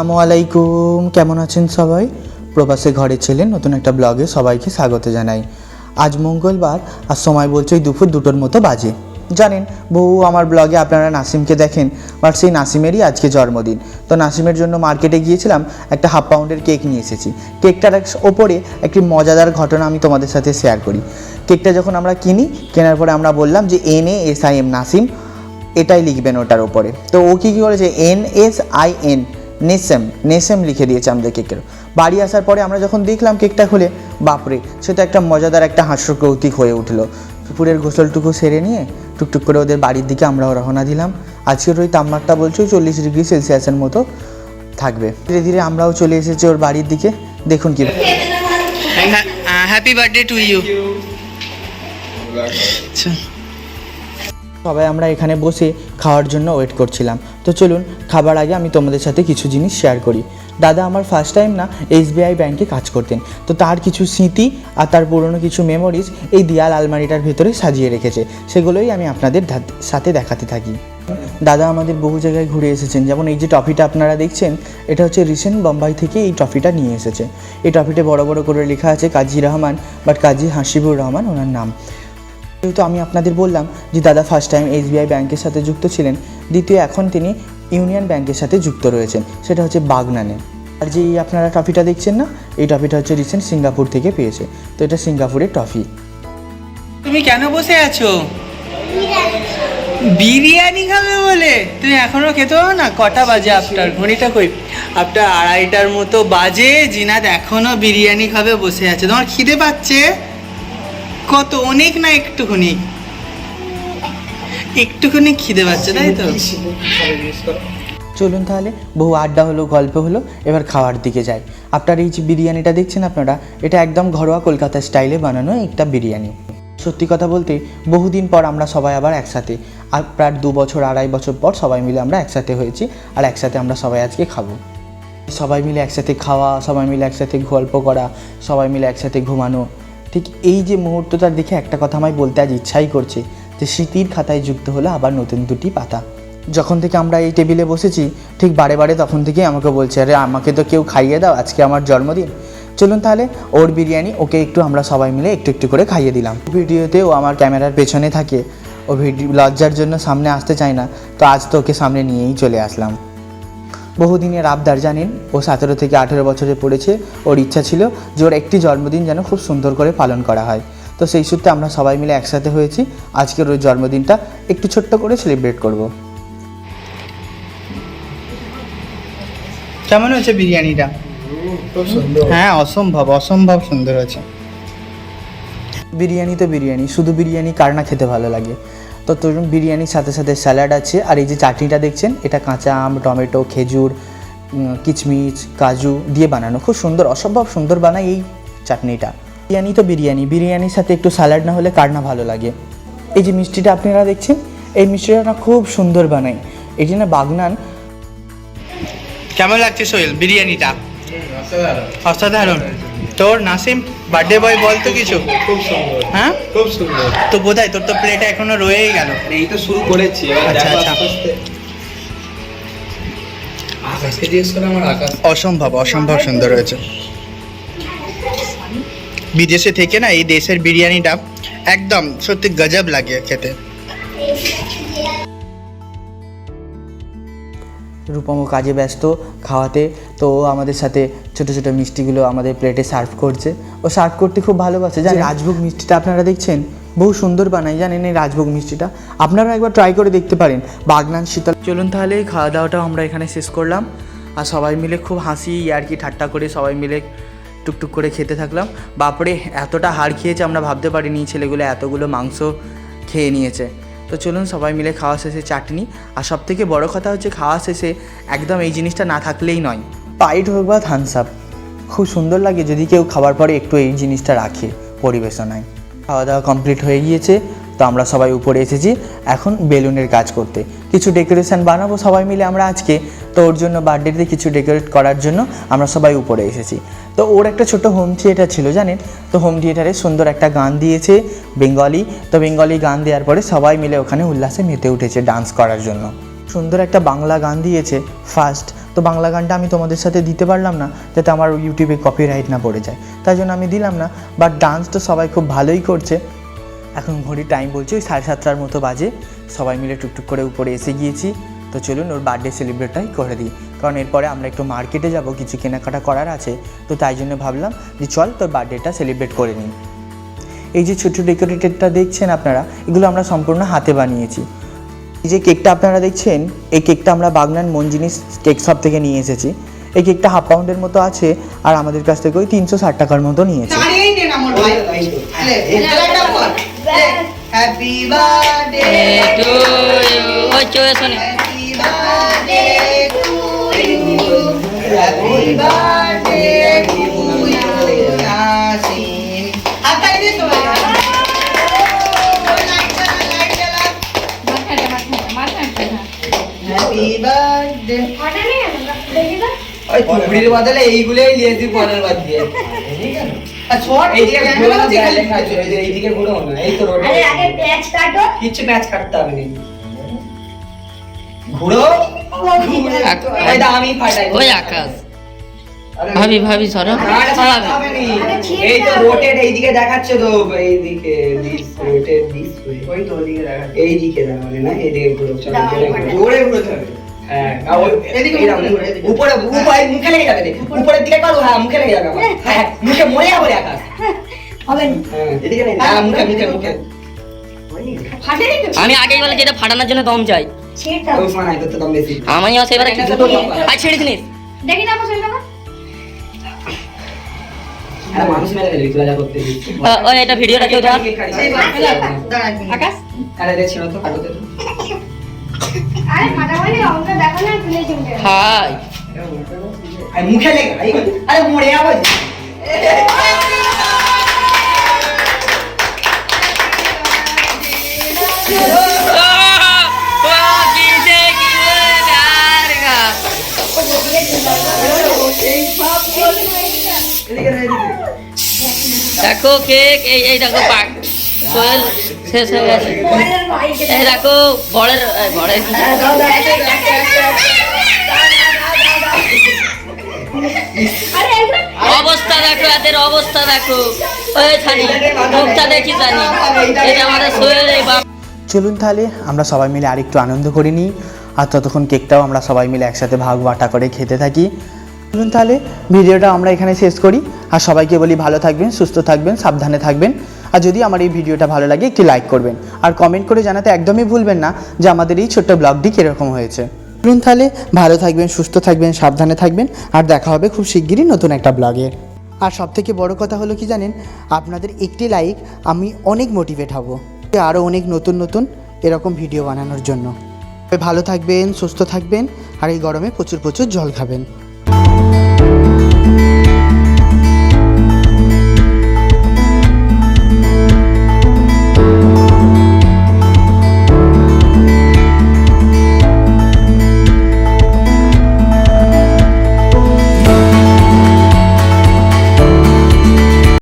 আসসালামু আলাইকুম। কেমন আছেন সবাই? প্রবাসে ঘরে ছিলেন নতুন একটা ব্লগে সবাইকে স্বাগত জানাই। আজ মঙ্গলবার আর সময় বলছে দুপুর দুটোর মতো বাজে। জানেন বহু আমার ব্লগে আপনারা নাসিমকে দেখেন, বাট সেই নাসিমেরই আজকে জন্মদিন। তো নাসিমের জন্য মার্কেটে গিয়েছিলাম, একটা হাফ পাউন্ডের কেক নিয়ে এসেছি। কেকটার ওপরে একটি মজাদার ঘটনা আমি তোমাদের সাথে শেয়ার করি। কেকটা যখন আমরা কিনি, কেনার পরে আমরা বললাম যে N A S I M Nasim, এটাই লিখবেন ওটার ওপরে তো ও কী কী করেছে এন এস আই এন। নেসেম নেসেম লিখে দিয়েছে আমাদের কেকের। বাড়ি আসার পরে আমরা যখন দেখলাম কেকটা খুলে বাপরে সেটা একটা মজাদার একটা হাস্যকৌতিক হয়ে উঠল। দুপুরের গোসলটুকু সেরে নিয়ে টুকটুক করে ওদের বাড়ির দিকে আমরাও রওনা দিলাম। আজকের ওই তাপমাত্রা বলছে চল্লিশ ডিগ্রি সেলসিয়াসের মতো থাকবে। ধীরে ধীরে আমরাও চলে এসেছি ওর বাড়ির দিকে। দেখুন কি হ্যাপি বার্থডে টু ইউ আচ্ছা সবাই আমরা এখানে বসে খাওয়ার জন্য ওয়েট করছিলাম। তো চলুন, খাবার আগে আমি তোমাদের সাথে কিছু জিনিস শেয়ার করি। দাদা আমার ফার্স্ট টাইম না এসবিআই ব্যাংকে কাজ করতেন। তো তার কিছু স্মৃতি আর তার পুরনো কিছু মেমোরিজ এই দিয়াল আলমারিটার ভেতরে সাজিয়ে রেখেছে। সেগুলোই আমি আপনাদের সাথে দেখাতে থাকি। দাদা আমাদের বহু জায়গায় ঘুরে এসেছেন। যেমন এই যে ট্রফিটা আপনারা দেখছেন, এটা হচ্ছে রিসেন্ট বোম্বাই থেকে এই ট্রফিটা নিয়ে এসেছে। এই ট্রফিতে বড় বড় করে লেখা আছে কাজী রহমান বাট কাজী হাসিবুর রহমান ওনার নাম। যেহেতু আমি আপনাদের বললাম যে দাদা ফার্স্ট টাইম এসবিআই ব্যাংকের সাথে যুক্ত ছিলেন, দ্বিতীয় এখন তিনি ইউনিয়ন ব্যাংকের সাথে যুক্ত রয়েছেন, সেটা হচ্ছে বাগনানে। আর যে আপনারা ট্রফিটা দেখছেন না, এই ট্রফিটা হচ্ছে রিসেন্ট সিঙ্গাপুর থেকে পেয়েছে, তো এটা সিঙ্গাপুরের ট্রফি। তুমি কেন বসে আছো? বিরিয়ানি খাবে বলে? তুমি এখনও খেতে পারো না? কটা বাজে আপনার? ঘড়িটা কই? আপনার আড়াইটার মতো বাজে, জিনাত এখনও বিরিয়ানি খাবে বসে আছে। তোমার খিদে পাচ্ছে? কত অনেক না একটুখানি? একটুখানি খিদে পাচ্ছে, তাই তো? চলুন তাহলে, বহু আড্ডা হলো, গল্প হলো, এবার খাওয়ার দিকে যাই। আপনার এই যে বিরিয়ানিটা দেখছেন আপনারা, এটা একদম ঘরোয়া কলকাতা স্টাইলে বানানো একটা বিরিয়ানি। সত্যি কথা বলতে, বহুদিন পর আমরা সবাই আবার একসাথে, আর প্রায় দু বছর, আড়াই বছর পর সবাই মিলে আমরা একসাথে হয়েছি, আর একসাথে আমরা সবাই আজকে খাব। সবাই মিলে একসাথে খাওয়া, সবাই মিলে একসাথে গল্প করা, সবাই মিলে একসাথে ঘুমানো ঠিক এই যে মুহূর্তটা দেখে একটা কথা আমায় বলতে আজ ইচ্ছাই করছে যে স্মৃতির খাতায় যুক্ত হলো আবার নতুন দুটি পাতা। যখন থেকে আমরা এই টেবিলে বসেছি, ঠিক বারে বারে তখন থেকেই আমাকে বলছে, আরে, আমাকে তো কেউ খাইয়ে দাও, আজকে আমার জন্মদিন। চলুন তাহলে, ওর বিরিয়ানি, ওকে একটু আমরা সবাই মিলে একটু একটু করে খাইয়ে দিলাম। ভিডিওতে ও আমার ক্যামেরার পেছনে থাকে। ও ভিডিও লজ্জার জন্য সামনে আসতে চায় না, তো আজ তো ওকে সামনে নিয়েই চলে আসলাম। বহুদিনের আবদার জানেন ও সতেরো থেকে আঠেরো বছরে পড়েছে ওর ইচ্ছা ছিল যে ওর একটি জন্মদিন যেন খুব সুন্দর করে পালন করা হয়। তো সেই সূত্রে আমরা সবাই মিলে একসাথে হয়েছি। আজকের ওই জন্মদিনটা একটু ছোট্ট করে সেলিব্রেট করব। কেমন হয়েছে বিরিয়ানিটা? হ্যাঁ অসম্ভব অসম্ভব সুন্দর হয়েছে। বিরিয়ানি তো বিরিয়ানি শুধু বিরিয়ানি কার না খেতে ভালো লাগে? তো ধরুন বিরিয়ানির সাথে সাথে স্যালাড আছে। আর এই যে চাটনিটা দেখছেন এটা কাঁচা আম টমেটো খেজুর কিচমিচ কাজু দিয়ে বানানো। খুব সুন্দর অসম্ভব সুন্দর বানায় এই চাটনিটা। বিরিয়ানি তো বিরিয়ানি বিরিয়ানির সাথে একটু স্যালাড না হলে কার না ভালো লাগে? এই যে মিষ্টিটা আপনারা দেখছেন এই মিষ্টিটা না খুব সুন্দর বানায়। এটি না বাগনান। কেমন লাগছে সোহেল বিরিয়ানিটা? অসাধারণ। অসাধারণ। তোর নাসিম বার্থডে বয় বল তো কিছু। খুব সুন্দর হ্যাঁ? খুব সুন্দর। তো বোধহয় তোর তো প্লেট এখনও রয়েই গেল। এই তো শুরু করেছি আচ্ছা, আচ্ছা। আকাশকে জিজ্ঞেস করে আমার আকাশ। অসম্ভব অসম্ভব সুন্দর হয়েছে। বিদেশে থেকে না এই দেশের বিরিয়ানিটা একদম সত্যি গজব লাগে খেতে। রূপম কাজে ব্যস্ত খাওয়াতে তো ও আমাদের সাথে ছোট ছোট মিষ্টিগুলো আমাদের প্লেটে সার্ভ করছে। ও সার্ভ করতে খুব ভালোবাসে। জানেন রাজভোগ মিষ্টিটা আপনারা দেখছেন? বহু সুন্দর বানায় জানেন এই রাজভোগ মিষ্টিটা। আপনারা একবার ট্রাই করে দেখতে পারেন। বাগনান শীতল চলুন তাহলে খাওয়া দাওয়াটাও আমরা এখানে শেষ করলাম। আর সবাই মিলে খুব হাসি আর কি ঠাট্টা করে সবাই মিলে টুকটুক করে খেতে থাকলাম। বাপরে এতটা হাড় খেয়েছে আমরা ভাবতে পারিনি ছেলেগুলো এতগুলো মাংস খেয়ে নিয়েছে। তো চলুন সবাই মিলে খাওয়া শেষে চাটনি। আর সব থেকে বড়ো কথা হচ্ছে খাওয়া শেষে একদম এই জিনিসটা না থাকলেই নয়। পাইট হোক বা থামস আপ, খুব সুন্দর লাগে যদি কেউ খাবার পরে একটু এই জিনিসটা রাখে পরিবেশনায়। খাওয়া দাওয়া কমপ্লিট হয়ে গিয়েছে। তো আমরা সবাই উপরে এসেছি। এখন বেলুনের কাজ করতে। কিছু ডেকোরেশন বানাবো সবাই মিলে আমরা আজকে। তো ওর জন্য বার্থডেতে কিছু ডেকোরেট করার জন্য আমরা সবাই উপরে এসেছি। তো ওর একটা ছোট হোম থিয়েটার ছিল, জানেন? তো হোম থিয়েটারে সুন্দর একটা গান দিয়েছে বেঙ্গলি। তো বেঙ্গলি গান দেওয়ার পরে সবাই মিলে ওখানে উল্লাসে মেতে উঠেছে ডান্স করার জন্য। সুন্দর একটা বাংলা গান দিয়েছে ফার্স্ট তো বাংলা গানটা আমি তোমাদের সাথে দিতে পারলাম না, যাতে আমার ইউটিউবে কপিরাইট না পড়ে যায়। তাই জন্য আমি দিলাম না বাট ডান্স তো সবাই খুব ভালোই করছে। এখন ঘড়ি টাইম বলছে ওই সাড়ে সাতটার মতো বাজে। সবাই মিলে টুকটুক করে উপরে এসে গিয়েছি। তো চলুন ওর বার্থডে সেলিব্রেটটাই করে দিই। কারণ এরপরে আমরা একটু মার্কেটে যাব, কিছু কেনাকাটা করার আছে। তো তাই জন্য ভাবলাম যে চল তোর বার্থডেটা সেলিব্রেট করে নিই। এই যে ছোটো ডেকোরেটেডটা দেখছেন আপনারা, এগুলো আমরা সম্পূর্ণ হাতে বানিয়েছি। এই যে কেকটা আপনারা দেখছেন, এই কেকটা আমরা বাগনান মঞ্জিনিস কেক শপ থেকে নিয়ে এসেছি। এই কেকটা হাফ পাউন্ডের মতো আছে আর আমাদের কাছ থেকে ওই তিনশো ষাট টাকার মতো নিয়েছে। Happy birthday to you. Happy happy birthday to you happy birthday to you happy birthday এই দা আমি ফাটাই। ওই আকাশ। আরে ভাবি ভাবি সরো। এই তো রোটেট এইদিকে দেখাচ্ছে তো এইদিকে দিস রোটেট দিস ওই তো ওইদিকে দেখাচ্ছে। এইদিকে দেখাবে না এইদিকে ঘুরো চলো জোরে ঘুরো। জোরে হ্যাঁ। উপরে উপরে মুখে লেগে যাবে উপরের দিকে করো হ্যাঁ মুখে লেগে যাবে হ্যাঁ। মুখে মরে যাবে রে আকাশ। হবে না। হ্যাঁ হ্যাঁ মুখে মুখে মুখে। ফাটেনি তো। আমি আগেই বলে যেটা ফাটানোর জন্য দম চাই। আমিও সেবারে দুটো আর ছেড়ে দিনিস দেখি না বসে মানুষ মেরে ফেলবি তুই করতে দিস এটা ভিডিওটা কেউ মিনিট। আকাশ? আরে রে ছিল তো কাটোতে হাই। আরে মুখে আরে মরে যাবে এদিকে রে, এদিকে দেখো কেক এই এই দেখো পাক সোহেল শেষ হয়ে গেছে। এই বড়ের বড়ের অবস্থা দেখো, এদের অবস্থা দেখো। ওই মুখটা দেখি জানি এটা আমাদের বাপ। চলুন তাহলে, আমরা সবাই মিলে আরেকটু আনন্দ করে নিই আর ততক্ষণ কেকটাও আমরা সবাই মিলে একসাথে ভাগ বাটা করে খেতে থাকি। চলুন তাহলে, ভিডিওটা আমরা এখানে শেষ করি। আর সবাইকে বলি ভালো থাকবেন, সুস্থ থাকবেন, সাবধানে থাকবেন। আর যদি আমার এই ভিডিওটা ভালো লাগে, একটি লাইক করবেন। আর কমেন্ট করে জানাতে একদমই ভুলবেন না যে আমাদের এই ছোট্ট ব্লগটি কীরকম হয়েছে। চলুন তাহলে, ভালো থাকবেন, সুস্থ থাকবেন, সাবধানে থাকবেন, আর দেখা হবে খুব শিগগিরই নতুন একটা ব্লগে আর সব থেকে বড় কথা হলো কি জানেন, আপনাদের একটি লাইক আমি অনেক মোটিভেট হব আরও অনেক নতুন নতুন এরকম ভিডিও বানানোর জন্য। ভালো থাকবেন, সুস্থ থাকবেন, আর এই গরমে প্রচুর প্রচুর জল খাবেন।